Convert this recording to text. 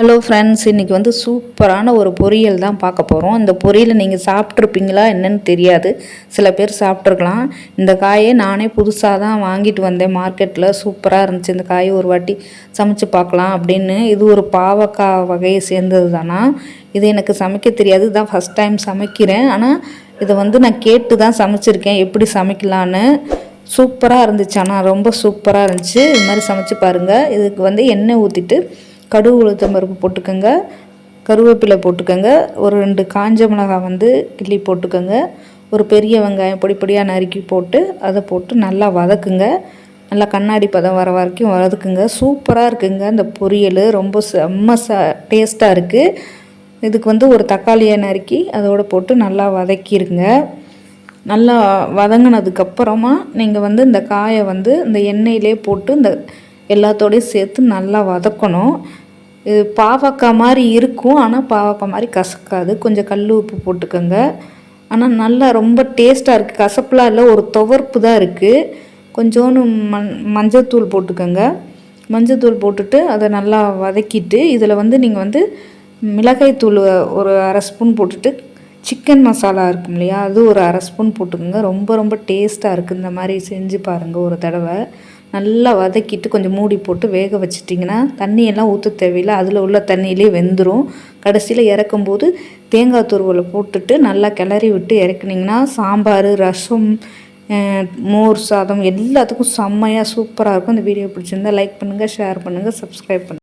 Hello friends இன்றைக்கி வந்து சூப்பரான ஒரு பொரியல் தான் பார்க்க போகிறோம் இந்த பொரியலை நீங்கள் சாப்பிட்ருப்பீங்களா என்னன்னு தெரியாது. சில பேர் சாப்பிட்ருக்கலாம் இந்த காயை நானே புதுசாக தான் வாங்கிட்டு வந்தேன் மார்க்கெட்டில் சூப்பராக இருந்துச்சு. இந்த காயை ஒரு வாட்டி சமைச்சு பார்க்கலாம் அப்படின்னு. இது ஒரு பாவக்காய் வகையை சேர்ந்தது தானா இது எனக்கு சமைக்க தெரியாது. இதுதான் ஃபஸ்ட் டைம் சமைக்கிறேன். ஆனால் இதை வந்து நான் கேட்டு தான் சமைச்சிருக்கேன். எப்படி சமைக்கலான்னு. சூப்பராக இருந்துச்சு. ஆனால் ரொம்ப சூப்பராக இருந்துச்சு. இது மாதிரி சமைச்சு பாருங்கள் இதுக்கு வந்து எண்ணெய் ஊற்றிட்டு கடுகு உளுத்தம் பருப்பு போட்டுக்கோங்க. கருவேப்பிலை போட்டுக்கோங்க. ஒரு ரெண்டு காஞ்ச மிளகாய் வந்து கிள்ளி போட்டுக்கோங்க. ஒரு பெரிய வெங்காயம் பொடி பொடியாக நறுக்கி போட்டு அதை போட்டு நல்லா வதக்குங்க. நல்லா கண்ணாடி பதம் வர வரைக்கும் வதக்குங்க. சூப்பராக இருக்குங்க. இந்த பொரியல் ரொம்ப செம்ம ச டேஸ்ட்டாக இருக்குது இதுக்கு வந்து ஒரு தக்காளியை நறுக்கி அதோடு போட்டு நல்லா வதக்கிடுங்க நல்லா வதங்கினதுக்கப்புறமா நீங்கள் வந்து இந்த காயை வந்து இந்த எண்ணெயிலே போட்டு இந்த எல்லாத்தோடையும் சேர்த்து நல்லா வதக்கணும். இது பாவக்காய் மாதிரி இருக்கும் ஆனால் பாவக்காய் மாதிரி கசக்காது. கொஞ்சம் கல் உப்பு போட்டுக்கோங்க. ஆனால் நல்லா ரொம்ப டேஸ்ட்டாக இருக்குது கசப்புலாம் இல்லை ஒரு துவர்ப்பு தான் இருக்குது கொஞ்சோன்னு மண் மஞ்சத்தூள் போட்டுக்கோங்க. மஞ்சத்தூள் போட்டுட்டு அதை நல்லா வதக்கிட்டு இதில் வந்து நீங்கள் வந்து மிளகாய் தூள் ஒரு அரை ஸ்பூன் போட்டுட்டு சிக்கன் மசாலா இருக்கும் இல்லையா அது ஒரு அரை ஸ்பூன் போட்டுக்கோங்க. ரொம்ப ரொம்ப டேஸ்ட்டாக இருக்குது இந்த மாதிரி செஞ்சு பாருங்கள் ஒரு தடவை. நல்லா வதக்கிட்டு கொஞ்சம் மூடி போட்டு வேக வச்சிட்டிங்கன்னா தண்ணியெல்லாம் ஊற்ற தேவையில்லை. அதில் உள்ள தண்ணியிலே வெந்துடும் கடைசியில் இறக்கும்போது தேங்காய் துருவலை போட்டுட்டு நல்லா கிளறி விட்டு இறக்குனிங்கன்னா சாம்பார் ரசம் மோர் சாதம் எல்லாத்துக்கும் செம்மையாக சூப்பராக இருக்கும். இந்த வீடியோ பிடிச்சிருந்தா லைக் பண்ணுங்கள் ஷேர் பண்ணுங்கள் சப்ஸ்கிரைப் பண்ணுங்கள்